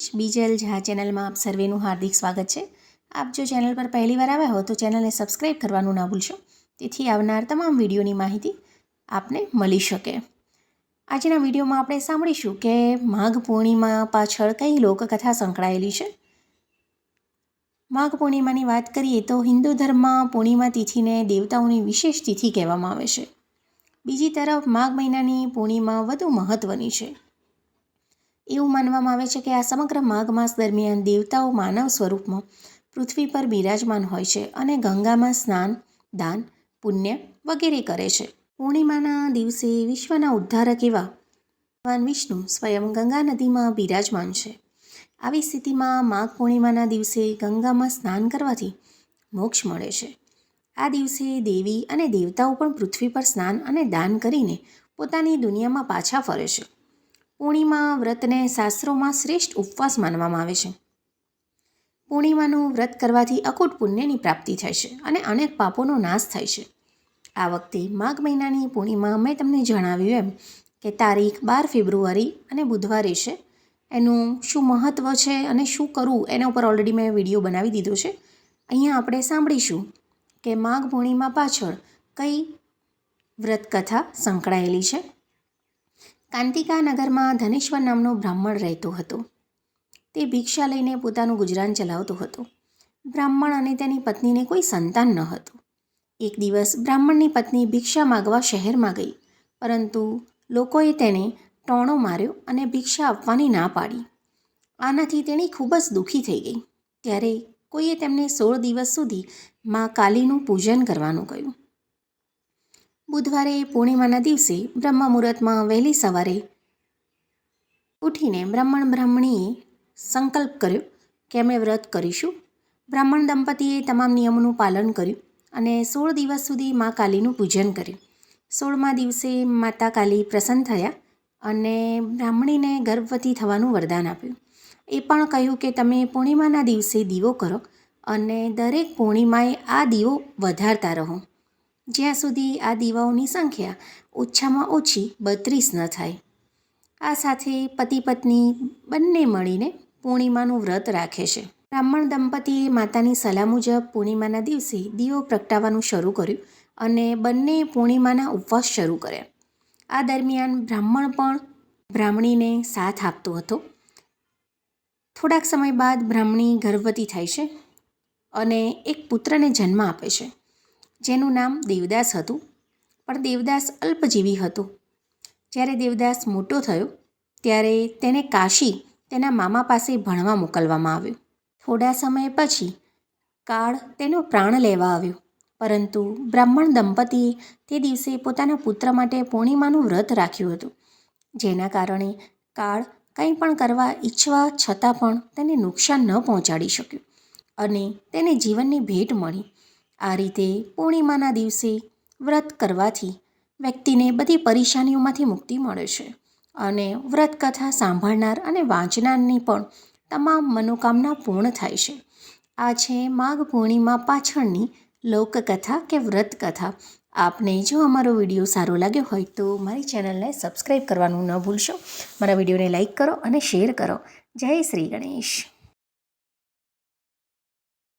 બીજલ ઝા ચેનલમાં આપ સર્વેનું હાર્દિક સ્વાગત છે. આપ જો ચેનલ પર પહેલીવાર આવ્યા હો તો ચેનલને સબસ્ક્રાઈબ કરવાનું ના ભૂલશો. તેથી આવનાર તમામ વિડીયોની માહિતી આપને મળી શકે. આજના વિડીયોમાં આપણે સાંભળીશું કે માઘ પૂર્ણિમા પાછળ કઈ લોકકથા સંકળાયેલી છે? માઘ પૂર્ણિમાની વાત કરીએ તો હિન્દુ ધર્મમાં પૂર્ણિમા તિથિને દેવતાઓની વિશેષ તિથિ કહેવામાં આવે છે. બીજી તરફ માઘ મહિનાની પૂર્ણિમા વધુ મહત્ત્વની છે. એવું માનવામાં આવે છે કે આ સમગ્ર માઘ માસ દરમિયાન દેવતાઓ માનવ સ્વરૂપમાં પૃથ્વી પર બિરાજમાન હોય છે અને ગંગામાં સ્નાન, દાન, પુણ્ય વગેરે કરે છે. પૂર્ણિમાના દિવસે વિશ્વના ઉદ્ધારક એવા ભગવાન વિષ્ણુ સ્વયં ગંગા નદીમાં બિરાજમાન છે. આવી સ્થિતિમાં માઘ પૂર્ણિમાના દિવસે ગંગામાં સ્નાન કરવાથી મોક્ષ મળે છે. આ દિવસે દેવી અને દેવતાઓ પણ પૃથ્વી પર સ્નાન અને દાન કરીને પોતાની દુનિયામાં પાછા ફરે છે. પૂર્ણિમા વ્રતને શાસ્ત્રોમાં શ્રેષ્ઠ ઉપવાસ માનવામાં આવે છે. પૂર્ણિમાનું વ્રત કરવાથી અકૂટ પુણ્યની પ્રાપ્તિ થાય છે અને અનેક પાપોનો નાશ થાય છે. આ વખતે માઘ મહિનાની પૂર્ણિમા મેં તમને જણાવ્યું એમ કે તારીખ બાર ફેબ્રુઆરી અને બુધવારે છે. એનું શું મહત્ત્વ છે અને શું કરવું એના ઉપર ઓલરેડી મેં વીડિયો બનાવી દીધો છે. અહીંયા આપણે સાંભળીશું કે માઘ પૂર્ણિમા પાછળ કઈ વ્રતકથા સંકળાયેલી છે. કાંતિકા નગરમાં ધનેશ્વર નામનો બ્રાહ્મણ રહેતો હતો. તે ભિક્ષા લઈને પોતાનું ગુજરાન ચલાવતો હતો. બ્રાહ્મણ અને તેની પત્નીને કોઈ સંતાન ન હતું. એક દિવસ બ્રાહ્મણની પત્ની ભિક્ષા માગવા શહેરમાં ગઈ, પરંતુ લોકોએ તેને ટોણો માર્યો અને ભિક્ષા આપવાની ના પાડી. આનાથી તેણી ખૂબ જ દુઃખી થઈ ગઈ. ત્યારે કોઈએ તેમને સોળ દિવસ સુધી મા કાલીનું પૂજન કરવાનું કહ્યું. બુધવારે પૂર્ણિમાના દિવસે બ્રહ્મ મુહૂર્તમાં વહેલી સવારે ઉઠીને બ્રાહ્મણ બ્રાહ્મણીએ સંકલ્પ કર્યો કે અમે વ્રત કરીશું. બ્રાહ્મણ દંપતીએ તમામ નિયમોનું પાલન કર્યું અને સોળ દિવસ સુધી મા કાલીનું પૂજન કર્યું. સોળમા દિવસે માતા કાલી પ્રસન્ન થયા અને બ્રાહ્મણીને ગર્ભવતી થવાનું વરદાન આપ્યું. એ પણ કહ્યું કે તમે પૂર્ણિમાના દિવસે દીવો કરો અને દરેક પૂર્ણિમાએ આ દીવો વધારતા રહો. જ્યાં સુધી આ દીવાઓની સંખ્યા ઓછામાં ઓછી બત્રીસ ન થાય. આ સાથે પતિ પત્ની બંને મળીને પૂર્ણિમાનું વ્રત રાખે છે. બ્રાહ્મણ દંપતીએ માતાની સલાહ મુજબ પૂર્ણિમાના દિવસે દીવો પ્રગટાવવાનું શરૂ કર્યું અને બંને પૂર્ણિમાના ઉપવાસ શરૂ કર્યા. આ દરમિયાન બ્રાહ્મણ પણ બ્રાહ્મણીને સાથ આપતો હતો. થોડાક સમય બાદ બ્રાહ્મણી ગર્ભવતી થાય છે અને એક પુત્રને જન્મ આપે છે. જેનું નામ દેવદાસ હતું. પણ દેવદાસ અલ્પજીવી હતો. જ્યારે દેવદાસ મોટો થયો, ત્યારે તેને કાશી તેના મામા પાસે ભણવા મોકલવામાં આવ્યો. થોડા સમય પછી કાળ તેનો પ્રાણ લેવા આવ્યો. પરંતુ બ્રાહ્મણ દંપતીએ તે દિવસે પોતાના પુત્ર માટે પૂર્ણિમાનું વ્રત રાખ્યું હતું. જેના કારણે કાળ કંઈ પણ કરવા ઈચ્છવા છતાં પણ તેને નુકસાન ન પહોંચાડી શક્યું અને તેને જીવનની ભેટ મળી. આ રીતે પૂર્ણિમાના દિવસે વ્રત કરવાથી વ્યક્તિને બધી પરેશાનીઓમાંથી મુક્તિ મળે છે અને વ્રત કથા સાંભળનાર અને વાંચનારની પણ તમામ મનોકામના પૂર્ણ થાય છે. આ છે માઘ પૂર્ણિમા પાછળની લોકકથા કે વ્રત કથા આપને જો અમારો વીડિયો સારો લાગ્યો હોય તો મારી ચેનલને સબસ્ક્રાઈબ કરવાનું ન ભૂલશો. મારા વિડીયોને લાઇક કરો અને શેર કરો. જય શ્રી ગણેશ.